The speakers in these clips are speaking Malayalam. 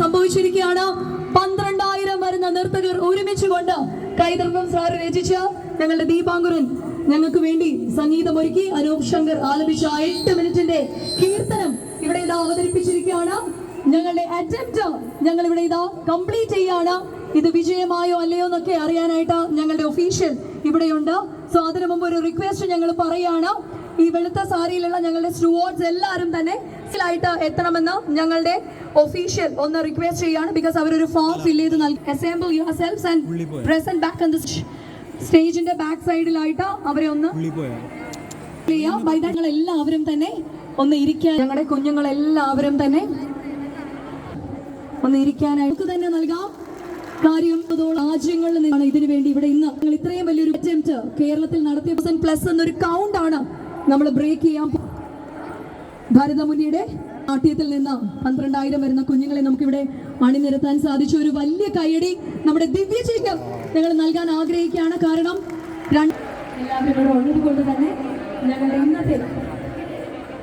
സംഭവിച്ചിരിക്കുകയാണ് പന്ത്രണ്ടായിരം വരുന്ന നർത്തകർ ഒരുമിച്ച് കൊണ്ട് കൈതൃകം സാർ രചിച്ച ഞങ്ങളുടെ ദീപാങ്കുരൻ ഞങ്ങൾക്ക് വേണ്ടി സംഗീതമൊരുക്കി അനൂപ് ശങ്കർ ആലപിച്ച എട്ട് മിനിറ്റിന്റെ കീർത്തനം ഇവിടെ ഇതാ അവതരിപ്പിച്ചിരിക്കുകയാണ്. ഞങ്ങളുടെ അറ്റംപ്റ്റ് ഞങ്ങൾ ഇവിടെ ഇതാ കംപ്ലീറ്റ് ചെയ്യാണ്. ഇത് വിജയമായോ അല്ലയോ എന്നൊക്കെ അറിയാനായിട്ട് ഞങ്ങളുടെ ഒഫീഷ്യൽ ഇവിടെയുണ്ട്. സോ അതിനു മുമ്പ് ഒരു റിക്വസ്റ്റ് ഞങ്ങൾ പറയാണ്. ഈ വെളുത്ത സാരിയിലുള്ള ഞങ്ങളുടെ സ്റ്റുവാർഡ്സ് എല്ലാവരും തന്നെ ആയിട്ട് എത്തണമെന്ന് ഞങ്ങളുടെ ഒഫീഷ്യൽ ഒന്ന് റിക്വസ്റ്റ് ചെയ്യാണ് ബിക്കോസ് അവരൊരു ഫോം ഫിൽ ചെയ്ത് നൽകി. Assemble yourself and present back on the സ്റ്റേജിന്റെ back സൈഡിലായിട്ട് അവരെ ഒന്ന് ചെയ്യാം. വൈദ്യങ്ങൾ എല്ലാവരും തന്നെ ഒന്ന് ഇരിക്കാൻ ഞങ്ങളുടെ കുഞ്ഞുങ്ങൾ എല്ലാവരും തന്നെ ഒന്ന് ഇരിക്കാനായിട്ട് തന്നെ നൽകാം. കാര്യം രാജ്യങ്ങളിൽ നിന്നാണ് ഇതിനു വേണ്ടി ഇവിടെ ഇന്ന്. നിങ്ങൾ ഇത്രയും വലിയൊരു അറ്റംപ്റ്റ് കേരളത്തിൽ നടത്തിയ പ്ലസ് എന്നൊരു കൗണ്ട് ആണ് നമ്മൾ ബ്രേക്ക് ചെയ്യാൻ ഭാരതമുനിയുടെ നാട്യത്തിൽ നിന്ന് പന്ത്രണ്ടായിരം വരുന്ന കുഞ്ഞുങ്ങളെ നമുക്കിവിടെ അണിനിരത്താൻ സാധിച്ച. ഒരു വലിയ കൈയടി നമ്മുടെ ദിവ്യ ചിഹ്നം ഞങ്ങൾ നൽകാൻ ആഗ്രഹിക്കുകയാണ്. കാരണം രണ്ട് എല്ലാവരും ഇവിടെ ഉള്ളത് കൊണ്ട് തന്നെ ഞങ്ങളുടെ ഇന്നത്തെ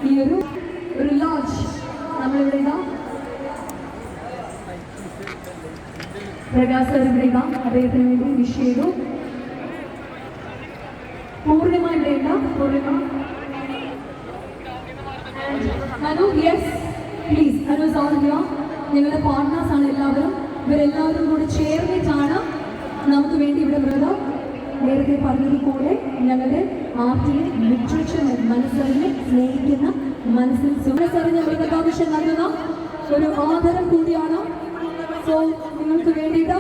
ഈ ഒരു ഒരു നമ്മളിവിടെ ഇതാ. പ്രകാശ് അദ്ദേഹത്തിന് വേണ്ടി വിഷ് ചെയ്തു. പൂർണിമ ഇവിടെ ഇല്ല പൂർണിമ അനു യെസ് പ്ലീസ് അനു സൗന്ദര്യ ഞങ്ങളുടെ പാർട്ട്നേഴ്സ് ആണ് എല്ലാവരും. ഇവരെല്ലാവരും കൂടി ചേർന്നിട്ടാണ് നമുക്ക് വേണ്ടി ഇവിടെ ഉള്ളത് നേരത്തെ പറഞ്ഞതുപോലെ ഞങ്ങളുടെ ആർട്ടിനെ ലിറ്ററേച്ചർ മനസ്സറിനെ സ്നേഹിക്കുന്ന മനസ്സിൽ സുഖസറിഞ്ഞ മൃഗാഭിഷം നൽകുന്ന ഒരു ആദരം കൂടിയാണ്. സോ നിങ്ങൾക്ക് വേണ്ടിയിട്ട്